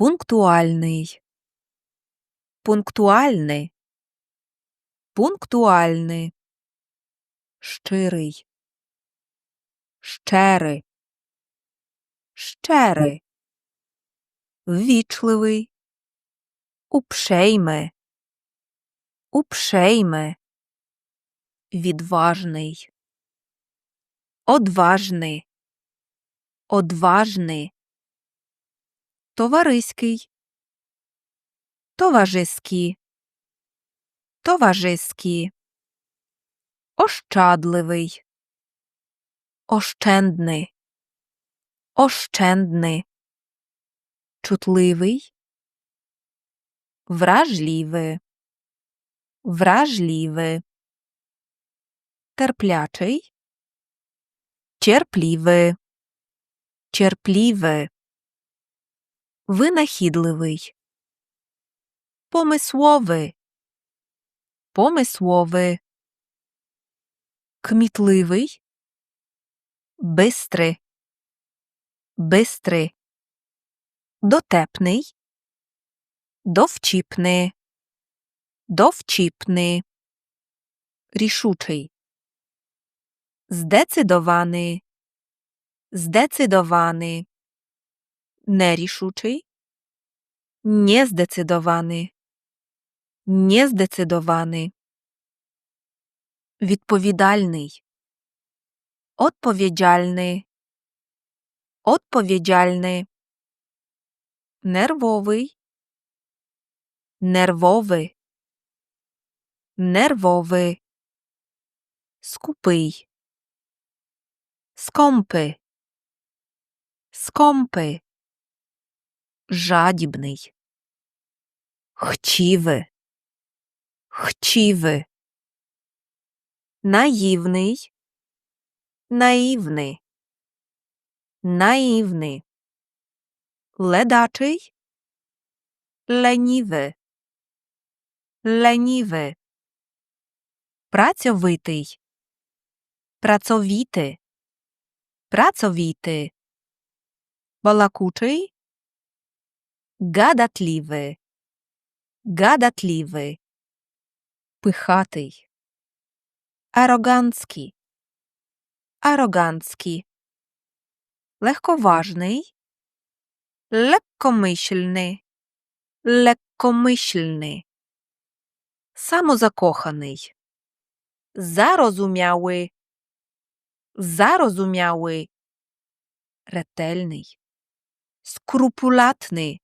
Пунктуальний. Пунктуальний. Пунктуальний. Щирий. Щерий. Щерий. Ввічливий. Упшейме. Упшейме. Відважний. Одважний. Одважний. Товариський. Товажиський. Товажиський. Ощадливий. Ощендний. Ощендний. Чутливий. Вражливий. Вражливий. Терплячий. Cierpliwy. Cierpliwy. Wynachidliwy. Pomysłowy. Pomysłowy. Kmitliwy. Bystry. Bystry. Дотепний. Довчіпний. Довчіпний. Рішучий. Здecydowany. Zdecydowany. Нерішучий. Нездecydowany. Нездecydowany. Відповідальний. Odpowiedzialny. Odpowiedzialny. Нервовий. Нервовий. Нервовий. Скупий. Скомпи. Скомпи. Жадібний. Хчівий. Хчівий. Наївний. Наївний. Наївний. Ледачий. Ленівий. Ленівий. Працьовитий. Pracowity. Pracowity. Балакучий. Gadatliwy. Gadatliwy. Пихатий. Ароганцький. Ароганцький. Легковажний. Легкомисельний. Легкомисельний. Самозакоханий. Зарозуміałий. Зарозуміałий. Ретельний. Скрупулатний.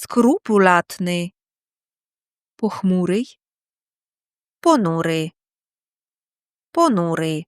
Скрупулатний. Похмурий. Понурий. Понурий.